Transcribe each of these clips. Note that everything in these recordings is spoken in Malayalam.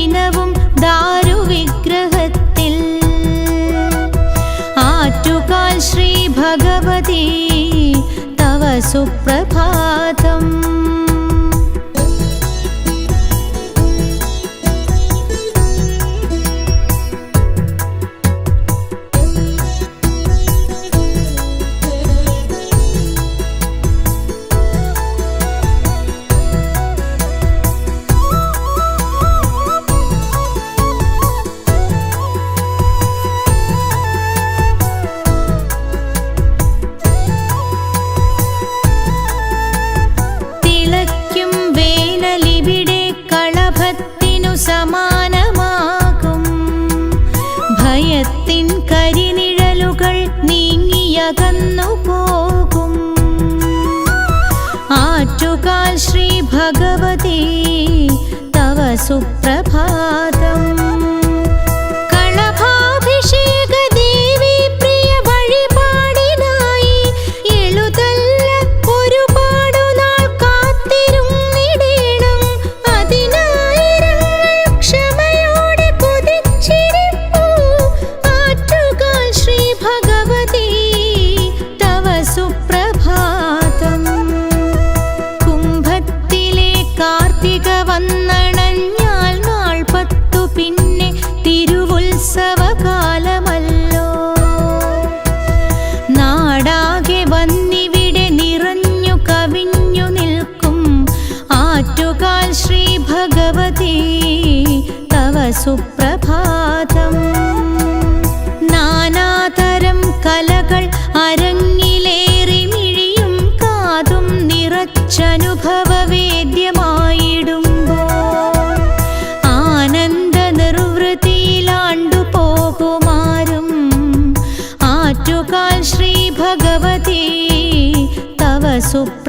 ദിനവും ദാരുവിഗ്രഹത്തിൽ. ആറ്റുകാൽ ശ്രീ ഭഗവതി തവ സുപ്രഭാതം. भगवती तव सुप्रभातम्। തവ സുപ്രഭാതം. നാനാതരം കലകൾ അരങ്ങിലേറി മിഴിയും കാതും നിറച്ചനുഭവ വേദ്യമായിടുമ്പോൾ ആനന്ദ പോകുമാരും. ആറ്റുകാൽ ശ്രീ ഭഗവതി തവ സുപ്ര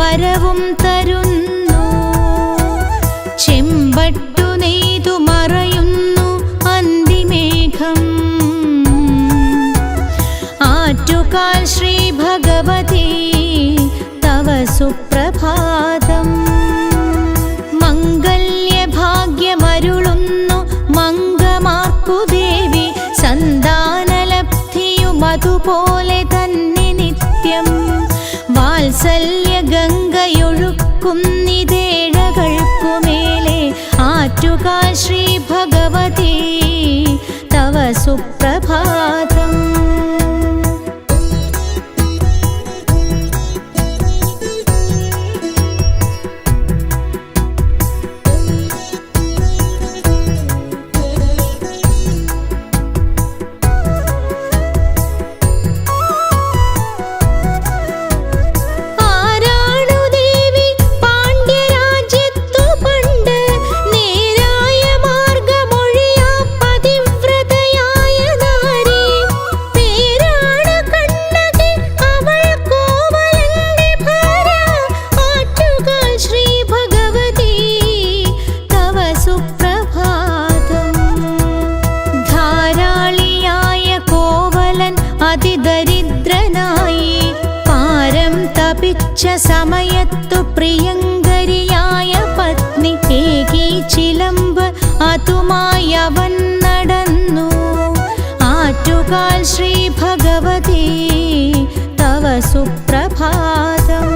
വരവും തരുന്ന. കുന്നിതേഴകൾക്കുമേലെ ആറ്റുകാൽ ശ്രീ ഭഗവതി. തവ സുപ്രഭാതം. പ്രഭാതം.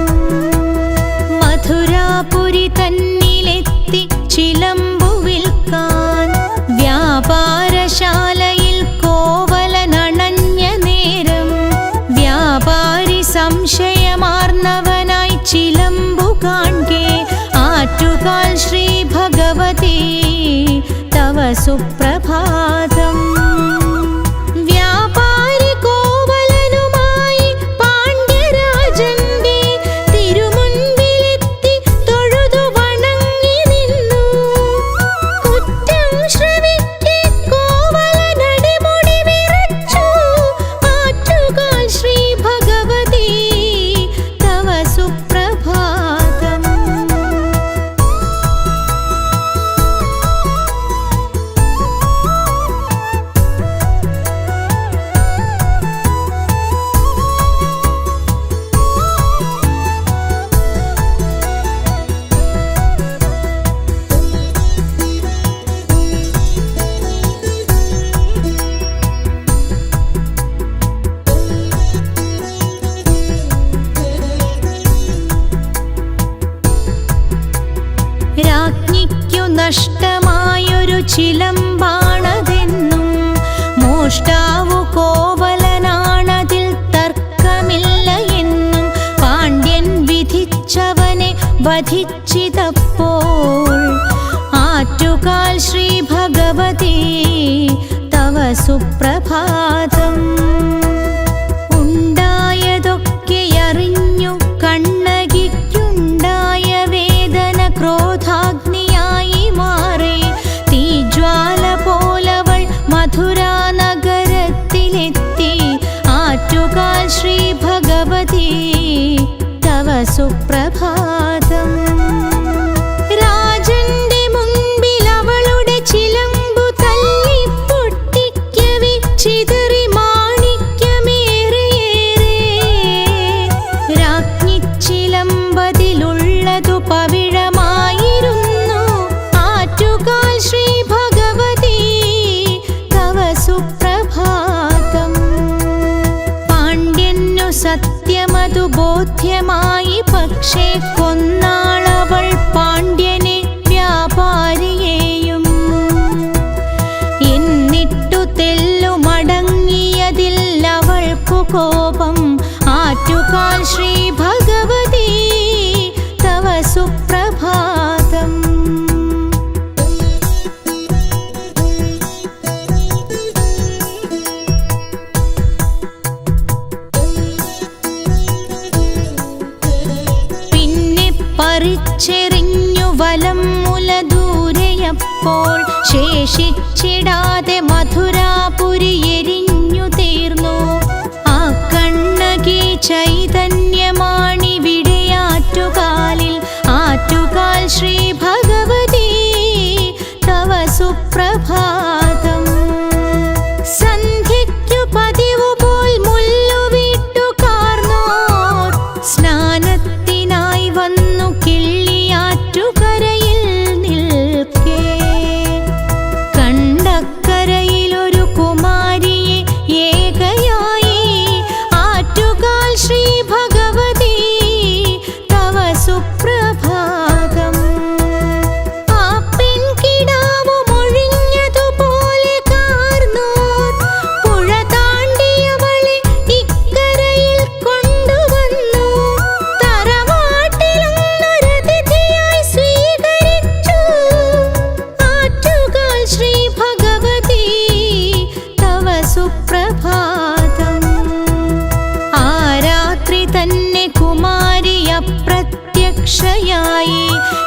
മധുരാപുരി തന്നിലെത്തി ചിലമ്പു വിൽക്കാൻ വ്യാപാരശാലയിൽ കോവലനണഞ്ഞ നേരം വ്യാപാരി സംശയം ശിലമ്പാണതെന്നും മോഷ്ടാവു കോവലനാണതിൽ തർക്കമില്ല എന്നും പാണ്ഡ്യൻ വിധിച്ചവനെ വധിച്ചിതപ്പോൾ. ആറ്റുകാൽ ശ്രീ ഭഗവതി തവ സുപ്രഭാത കോപം. ആറ്റുകാൽ ശ്രീ ഭഗവതി തവ സുപ്രഭാതം. പിന്നെ പറിച്ചെറിഞ്ഞു വലം മുല ദൂരെയപ്പോൾ ശേഷിച്ചിടാതെ മധുരാപുരി എരിഞ്ഞു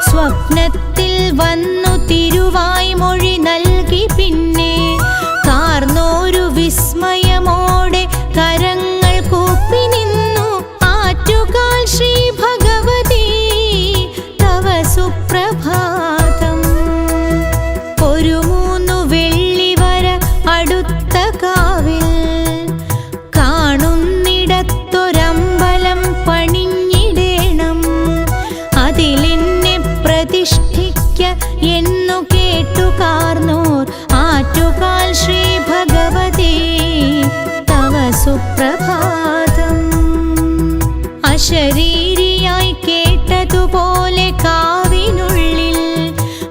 സ്വപ്നത്തിൽ വന്നു തിരുവായി മൊഴി നൽകി പ്രഭാതം. അശരീരിയായി കേട്ടതുപോലെ കാവിനുള്ളിൽ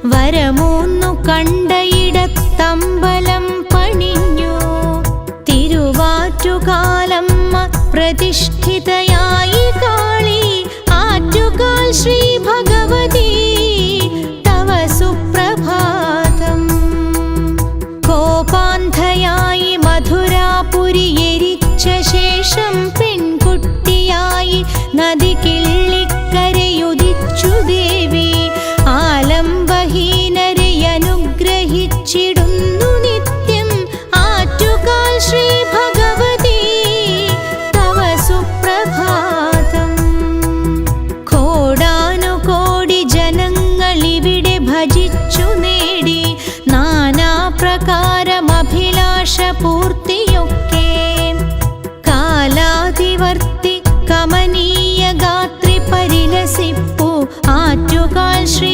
വരമൂന്നു കണ്ടയിടത്തമ്പലം പണിഞ്ഞു. തിരുവാറ്റുകാലമ്മ പ്രതിഷ്ഠിതയാ ആറ്റുകാൽ ശ്രീ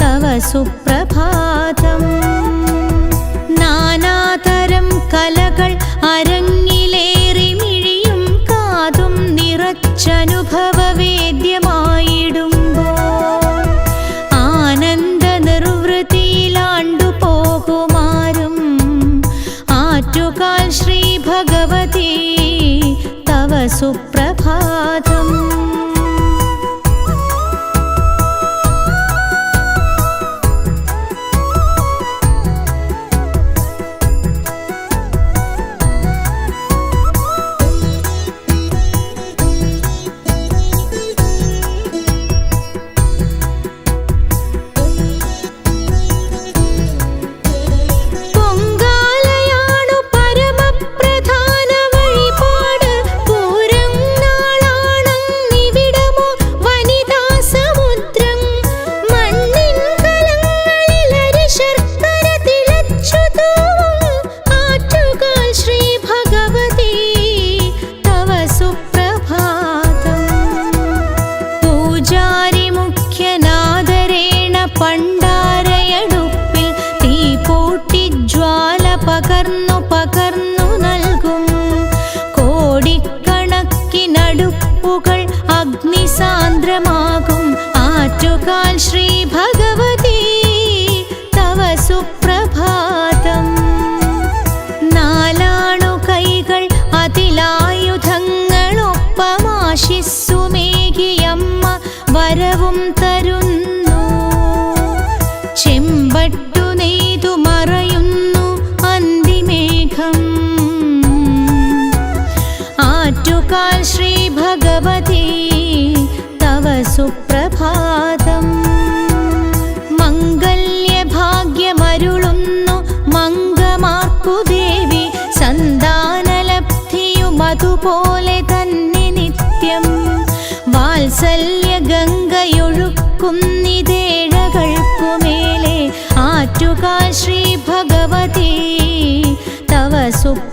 तव सुप्रभातम् नानातरं कलकल् अरङ्ग വരവും തരുന്നു. ചെമ്പട്ടു നെയ്തു മറയുന്നു അന്തിമേഘം. ആറ്റുകാൽ ശ്രീ ഭഗവതി തവ സുപ്രഭാതം. മംഗല്യഭാഗ്യമരുളുന്നു മംഗമാർക്കു ദേവി സന്താനലബ്ധിയും അതുപോലെ ഗംഗയൊഴുക്കുന്നേഴകൾക്കുമേലെ ആറ്റുകാൽ ശ്രീ ഭഗവതി. തവ സുപ്ര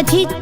अधिक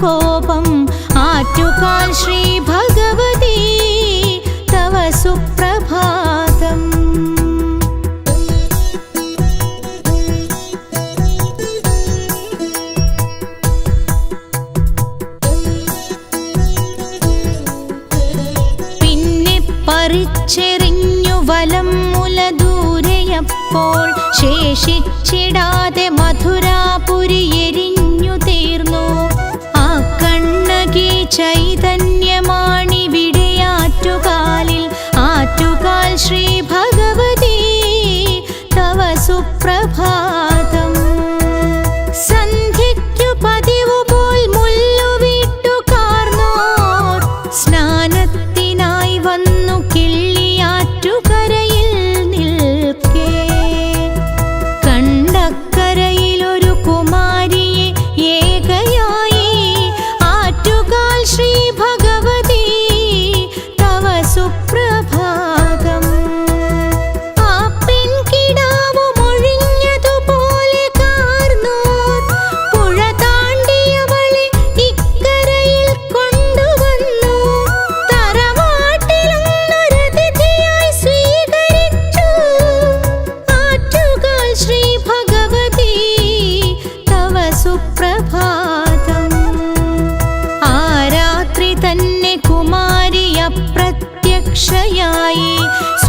കോപം ആറ്റുകാൽ ശ്രീ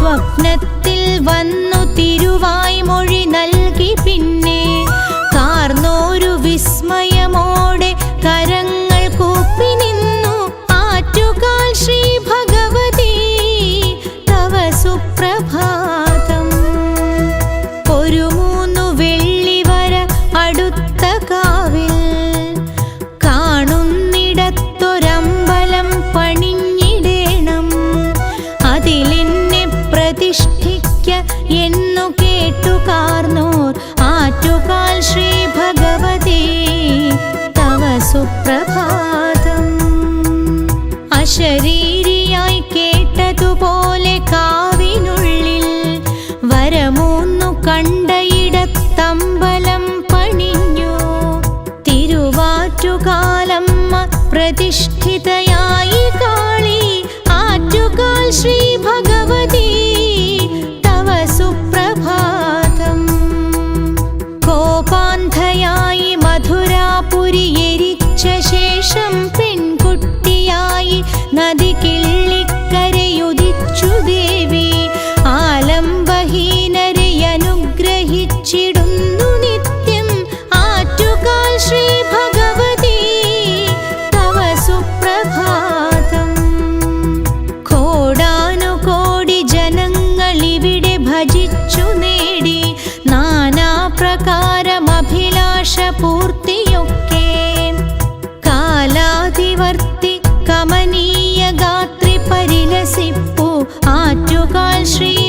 സ്വപ്നത്തിൽ വന്നു തിരുവായി മൊഴി നൽകി പിന്നെ प्रतिष्ठितय। श्री